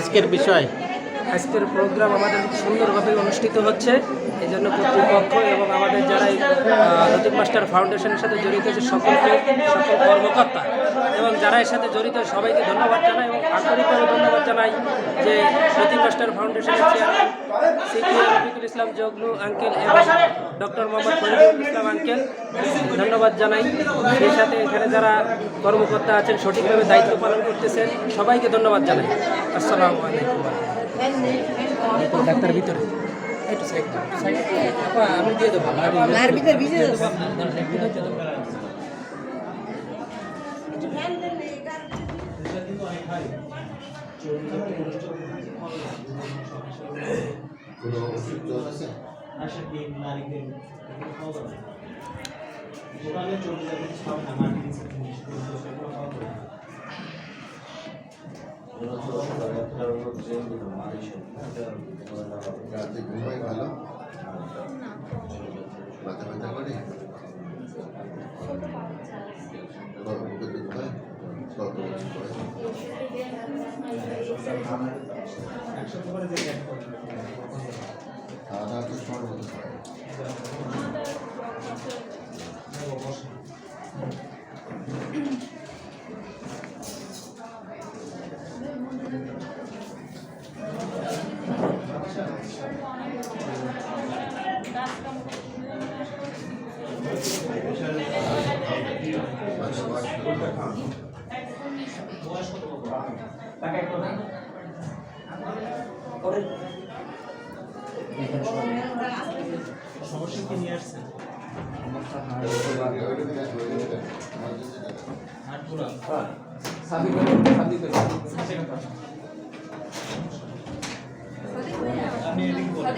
আজকের বিষয়? আজকের প্রোগ্রাম আমাদের সুন্দরভাবে অনুষ্ঠিত হচ্ছে। এই জন্য কর্তৃপক্ষ এবং আমাদের যারা লতিফ মাস্টার ফাউন্ডেশনের সাথে জড়িত আছে, সকলকে, সকল কর্মকর্তা এবং যারা এর সাথে জড়িত সবাইকে ধন্যবাদ জানাই এবং আন্তরিকভাবে ধন্যবাদ জানাই যে লতিফ মাস্টার ফাউন্ডেশনের চেয়ারম্যান ইসলাম জগলু আঙ্কেল এবং ডক্টর মোহাম্মদ ফরিদুল ইসলাম আঙ্কেল ধন্যবাদ জানাই। সেই সাথে এখানে যারা কর্মকর্তা আছেন, সঠিকভাবে দায়িত্ব পালন করতেছেন, সবাইকে ধন্যবাদ জানাই। আসসালামু আলাইকুম। ডাক্তার ভিতরে। একটু সাইড সাইড আপা আমি দিয়ে দেবো আর ভিতরে ভিজে কোনো ওষুধ চলতেছে রাতে ঘুমাই ভালো মাথা ব্যথা করে খাওয়া দাওয়া তো সময় মতো খায় সমস্যা কি নিয়ে আসছেন হাট পুরা আপনি এদিকে বলেন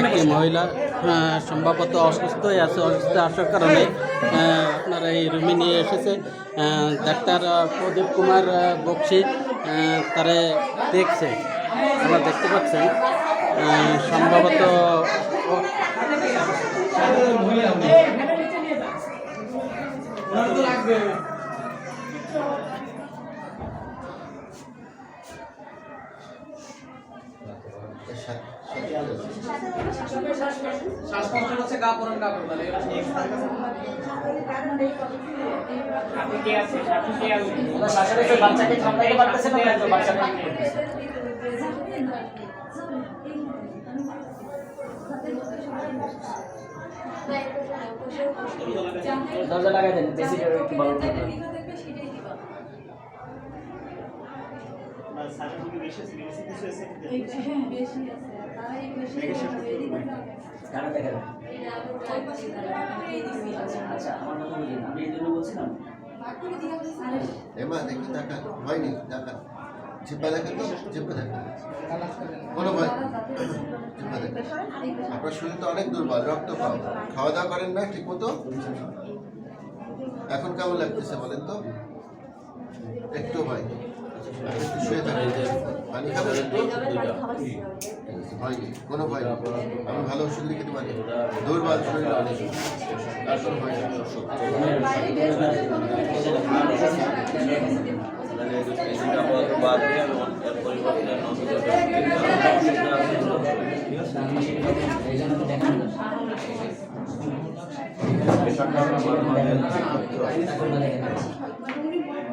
একটি মহিলা সম্ভবত অসুস্থ হয়ে আছে, অসুস্থ আসার কারণে আপনারা এই রুমে নিয়ে এসেছে। ডাক্তার প্রদীপ কুমার বক্সি। তারে দেখছে। আমরা দেখতে পাচ্ছেন সম্ভবত ও- শ্বাসকষ্ট হচ্ছে গা পরান গা পরান আছে আছে বাচ্চাকে না তো দরজা লাগাই দেন বেশি একটু ভালো কারণ দেখা আচ্ছা এমা, দেখি, দেখা। হয়নি, দেখা। জিব্বা দেখেন তো জিব্বা দেখেন কোনো ভয় জিব্বা দেখেন আপনার শরীর তো অনেক দুর্বল, রক্ত পাও। খাওয়া দাওয়া করেন না ঠিক মতো এখন কেমন লাগতেছে বলেন তো? একটু ভয় শুয়ে থাকেন পানি কোনো ভয় নেই আমি ভালো ওষুধ লিখে দিতে পারি দুর্বল শরীর অনেক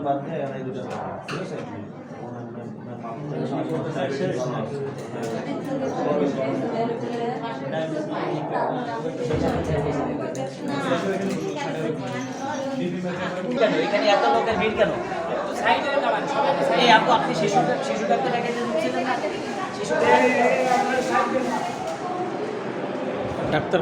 বাদ ঠিক আছে এখানে ভিড় কেন এই আপু আপনি শিশু ডাক্তার আগে যে না শিশু ডাক্তার